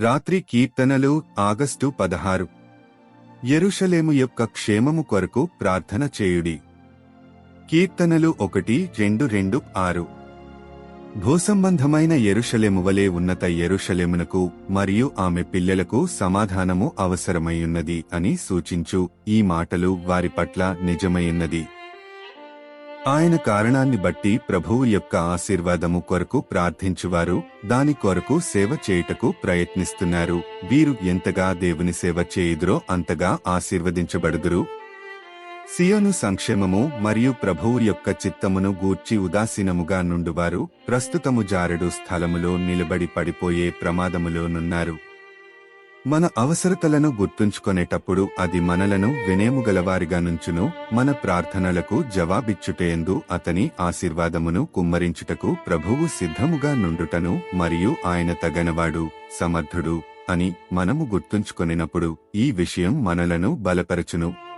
రాత్రి కీర్తనలు ఆగస్టు పదహారు. ఎరుషలేము యొక్క క్షేమము కొరకు ప్రార్థన చేయుడి. కీర్తనలు ఒకటి రెండు రెండు ఆరు. భూసంబంధమైన ఎరుషలేము వలె ఉన్నత ఎరుషలేమునకు మరియు ఆమె పిల్లలకు సమాధానము అవసరమైయున్నది అని సూచించు ఈ మాటలు వారి పట్ల నిజమైయున్నది ఆయన కారణాన్ని బట్టి ప్రభువు యొక్క ఆశీర్వాదము కొరకు ప్రార్థించువారు దాని కొరకు సేవ చేయుటకు ప్రయత్నిస్తున్నారు. వీరు ఎంతగా దేవుని సేవ చేయుదురో అంతగా ఆశీర్వదించబడుదురు. సియోను సంక్షేమము మరియు ప్రభువు యొక్క చిత్తమును గూర్చి ఉదాసీనముగా నుండువారు ప్రస్తుతము జారడు స్థలములో నిలబడి పడిపోయే ప్రమాదములోనున్నారు మన అవసరతలను గుర్తుంచుకొనేటప్పుడు అది మనలను వినేముగలవారిగా నుంచును మన ప్రార్థనలకు జవాబిచ్చుటయందు అతని ఆశీర్వాదమును కుమ్మరించుటకు ప్రభువు సిద్ధముగా నుండుటను మరియు ఆయన తగనవాడు సమర్థుడు అని మనము గుర్తుంచుకొనినప్పుడు ఈ విషయం మనలను బలపరచును.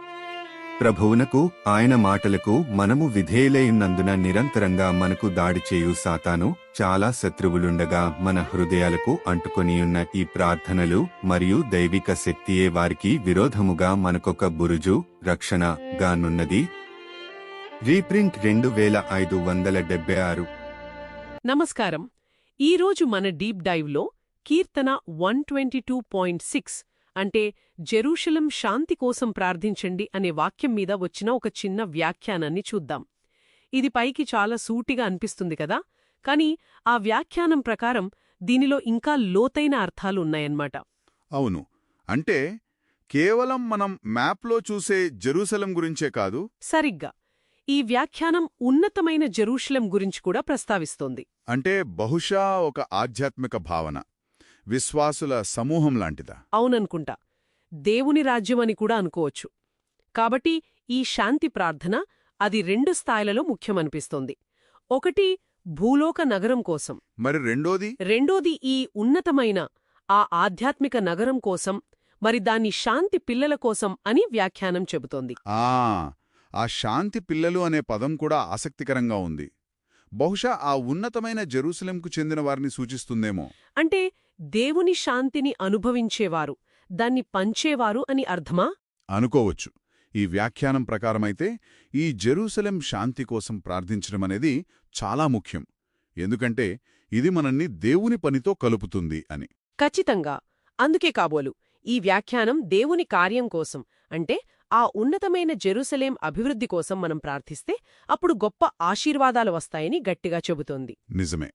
ప్రభువునకు ఆయన మాటలకు మనము విధేయులైనందున నిరంతరంగా మనకు దాడి చేయు సాతాను చాలా శత్రువులుండగా మన హృదయాలకు అంటుకొనియున్న ఈ ప్రార్థనలు మరియు దైవిక శక్తియే వారికి విరోధముగా మనకొక బురుజు రక్షణ గానున్నది. రీప్రింట్ రెండు వేల ఐదు వందల డెబ్బై ఆరు. నమస్కారం. ఈరోజు మన డీప్ డైవ్లో కీర్తన one twenty two point six అంటే జెరూషలం శాంతి కోసం ప్రార్థించండి అనే వాక్యం మీద వచ్చిన ఒక చిన్న వ్యాఖ్యానాన్ని చూద్దాం. ఇది పైకి చాలా సూటిగా అనిపిస్తుంది కదా? కానీ ఆ వ్యాఖ్యానం ప్రకారం దీనిలో ఇంకా లోతైన అర్థాలు ఉన్నాయన్నమాట. అవును. అంటే కేవలం మనం మ్యాప్లో చూసే జెరూసలం గురించే కాదు? సరిగ్గా. ఈ వ్యాఖ్యానం ఉన్నతమైన జెరూషలం గురించి కూడా ప్రస్తావిస్తోంది. అంటే బహుశా ఒక ఆధ్యాత్మిక భావన. విశ్వాసుల సమూహం లాంటిదా? అవుననుకుంటా. దేవుని రాజ్యమని కూడా అనుకోవచ్చు. కాబట్టి ఈ శాంతి ప్రార్థన అది రెండు స్థాయిలలో ముఖ్యమనిపిస్తోంది. ఒకటి భూలోక నగరం కోసం. మరి రెండోది? రెండోది ఈ ఉన్నతమైన ఆ ఆధ్యాత్మిక నగరం కోసం మరి దాని శాంతి పిల్లల కోసం అని వ్యాఖ్యానం చెబుతోంది. ఆ ఆ శాంతి పిల్లలు అనే పదం కూడా ఆసక్తికరంగా ఉంది. బహుశా ఆ ఉన్నతమైన జెరూసలంకు చెందిన వారిని సూచిస్తుందేమో. అంటే దేవుని శాంతిని అనుభవించేవారు దాన్ని పంచేవారు అని అర్థమా? అనుకోవచ్చు. ఈ వ్యాఖ్యానం ప్రకారమైతే ఈ జెరూసలేం శాంతి కోసం ప్రార్థించడం అనేది చాలా ముఖ్యం. ఎందుకంటే ఇది మనల్ని దేవుని పనితో కలుపుతుంది అని. ఖచ్చితంగా. అందుకే కాబోలు ఈ వ్యాఖ్యానం దేవుని కార్యం కోసం అంటే ఆ ఉన్నతమైన జెరూసలేం అభివృద్ధి కోసం మనం ప్రార్థిస్తే అప్పుడు గొప్ప ఆశీర్వాదాలు వస్తాయని గట్టిగా చెబుతోంది. నిజమే.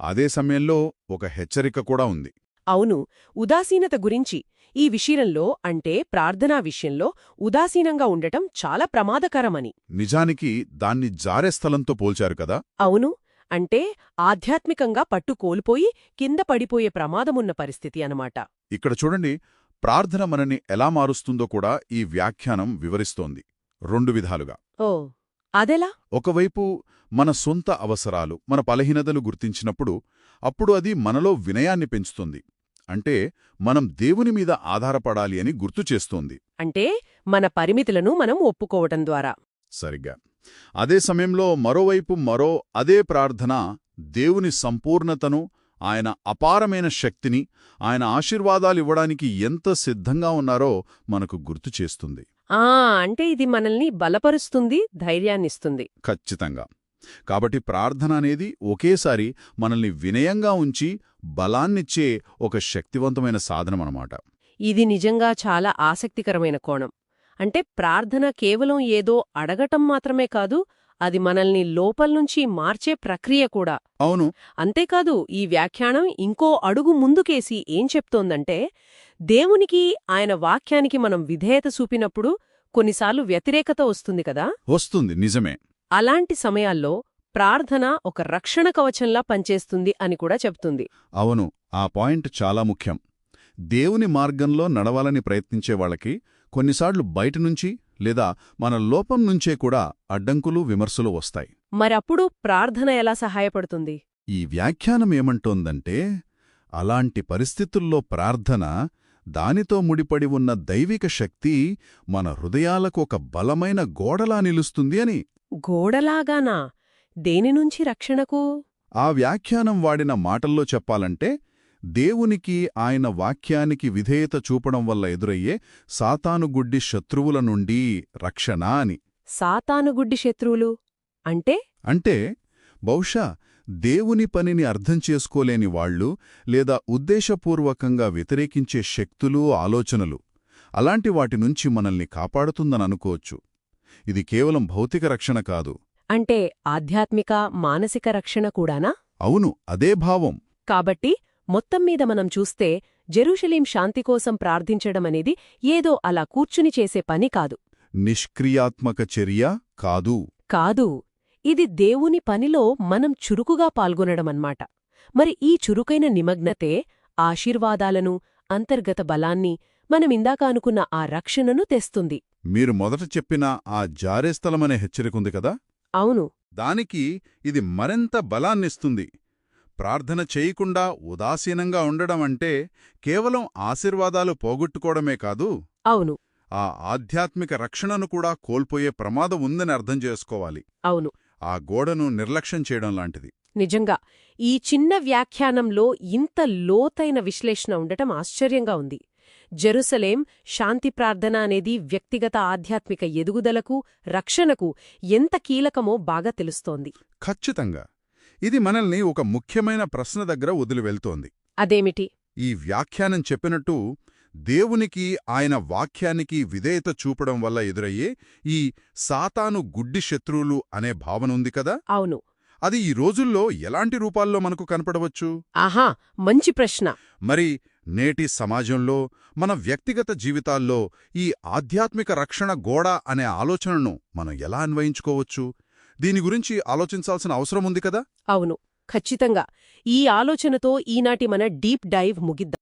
అదే సమయంలో ఒక హెచ్చరిక కూడా ఉంది. అవును ఉదాసీనత గురించి ఈ విషయంలో అంటే ప్రార్థనా విషయంలో ఉదాసీనంగా ఉండటం చాలా ప్రమాదకరమని. నిజానికి దాన్ని జారే స్థలంతో పోల్చారు కదా? అవును అంటే ఆధ్యాత్మికంగా పట్టు కోల్పోయి కింద పడిపోయే ప్రమాదమున్న పరిస్థితి అనమాట ఇక్కడ చూడండి ప్రార్థన మనని ఎలా మారుస్తుందో కూడా ఈ వ్యాఖ్యానం వివరిస్తోంది. రెండు విధాలుగా. ఓ అదెలా? ఒకవైపు మన సొంత అవసరాలు మన బలహీనతలు గుర్తించినప్పుడు అప్పుడు అది మనలో వినయాన్ని పెంచుతుంది. అంటే మనం దేవుని మీద ఆధారపడాలి అని గుర్తు చేస్తోంది. అంటే మన పరిమితులను మనం ఒప్పుకోవటం ద్వారా. సరిగ్గా. అదే సమయంలో మరోవైపు మరో అదే ప్రార్థన దేవుని సంపూర్ణతను ఆయన అపారమైన శక్తిని ఆయన ఆశీర్వాదాలివ్వడానికి ఎంత సిద్ధంగా ఉన్నారో మనకు గుర్తు చేస్తుంది. ఆ అంటే ఇది మనల్ని బలపరుస్తుంది ధైర్యాన్నిస్తుంది. ఖచ్చితంగా. కాబట్టి ప్రార్థన అనేది ఒకేసారి మనల్ని వినయంగా ఉంచి బలాన్నిచ్చే ఒక శక్తివంతమైన సాధనమన్నమాట ఇది నిజంగా చాలా ఆసక్తికరమైన కోణం. అంటే ప్రార్థన కేవలం ఏదో అడగటం మాత్రమే కాదు అది మనల్ని లోపల్నుంచి మార్చే ప్రక్రియ కూడా. అవును. అంతేకాదు ఈ వ్యాఖ్యానం ఇంకో అడుగు ముందుకేసి ఏం చెప్తోందంటే దేవునికి ఆయన వాక్యానికి మనం విధేయత చూపినప్పుడు కొన్నిసార్లు వ్యతిరేకత వస్తుంది కదా? వస్తుంది నిజమే. అలాంటి సమయాల్లో ప్రార్థన ఒక రక్షణ కవచంలా పనిచేస్తుంది అని కూడా చెప్తుంది. అవును ఆ పాయింట్ చాలా ముఖ్యం. దేవుని మార్గంలో నడవాలని ప్రయత్నించే వాళ్ళకి కొన్నిసార్లు బయటనుంచి లేదా మన లోపం నుంచే కూడా అడ్డంకులు విమర్శలు వస్తాయి. మరప్పుడు ప్రార్థన ఎలా సహాయపడుతుంది? ఈ వ్యాఖ్యానం ఏమంటోందంటే అలాంటి పరిస్థితుల్లో ప్రార్థన దానితో ముడిపడి ఉన్న దైవిక శక్తి మన హృదయాలకు ఒక బలమైన గోడలా నిలుస్తుంది అని. గోడలాగానా? దేని నుంచి రక్షణకు? ఆ వ్యాఖ్యానం వాడిన మాటల్లో చెప్పాలంటే దేవునికి ఆయన వాక్యానికి విధేయత చూపడం వల్ల ఎదురయ్యే సాతానుగుడ్డి శత్రువుల నుండి రక్షణ అని. సాతానుగుడ్డి శత్రువులు? అంటే? అంటే బహుశా దేవుని పనిని అర్థం చేసుకోలేని వాళ్ళు లేదా ఉద్దేశపూర్వకంగా వ్యతిరేకించే శక్తులు ఆలోచనలు అలాంటి వాటి నుంచి మనల్ని కాపాడుతుందని అనుకోవచ్చు. ఇది కేవలం భౌతిక రక్షణ కాదు. అంటే ఆధ్యాత్మిక మానసిక రక్షణ కూడానా? అవును అదే భావం. కాబట్టి మొత్తం మీద మనం చూస్తే జెరూషలేం శాంతి కోసం ప్రార్థించడమనేది ఏదో అలా కూర్చుని చేసే పని కాదు. నిష్క్రియాత్మక చర్య కాదు. కాదు. ఇది దేవుని పనిలో మనం చురుకుగా పాల్గొనడమన్మాట మరి ఈ చురుకైన నిమగ్నతే ఆశీర్వాదాలను అంతర్గత బలాన్ని మనమిందాక అనుకున్న ఆ రక్షణను తెస్తుంది. మీరు మొదట చెప్పిన ఆ జారే స్థలమనే హెచ్చరికుంది కదా? అవును. దానికి ఇది మరింత బలాన్నిస్తుంది. ప్రార్థన చేయకుండా ఉదాసీనంగా ఉండడం అంటే కేవలం ఆశీర్వాదాలు పోగొట్టుకోవడమే కాదు అవును. ఆ ఆధ్యాత్మిక రక్షణను కూడా కోల్పోయే ప్రమాదం ఉందని అర్థం చేసుకోవాలి. అవును. ఆ గోడను నిర్లక్ష్యం చేయడం లాంటిది. నిజంగా ఈ చిన్న వ్యాఖ్యానంలో ఇంత లోతైన విశ్లేషణ ఉండటం ఆశ్చర్యంగా ఉంది. జెరూసలేం శాంతి ప్రార్థన అనేది వ్యక్తిగత ఆధ్యాత్మిక ఎదుగుదలకు రక్షణకు ఎంత కీలకమో బాగా తెలుస్తోంది. ఖచ్చితంగా. ఇది మనల్ని ఒక ముఖ్యమైన ప్రశ్న దగ్గర వదిలివెళ్తోంది. అదేమిటి? ఈ వ్యాఖ్యానం చెప్పినట్టు దేవునికి ఆయన వాక్యానికి విధేయత చూపడం వల్ల ఎదురయ్యే ఈ సాతాను గుడ్డి శత్రువులు అనే భావన ఉంది కదా? అవును. అది ఈ రోజుల్లో ఎలాంటి రూపాల్లో మనకు కనపడవచ్చు? ఆహా మంచి ప్రశ్న. మరి నేటి సమాజంలో మన వ్యక్తిగత జీవితాల్లో ఈ ఆధ్యాత్మిక రక్షణ గోడ అనే ఆలోచనను మనం ఎలా అన్వయించుకోవచ్చు? దీని గురించి ఆలోచించాల్సిన అవసరం ఉంది కదా? అవును. ఖచ్చితంగా. ఈ ఆలోచనతో ఈనాటి మన డీప్ డైవ్ ముగిద్దాం.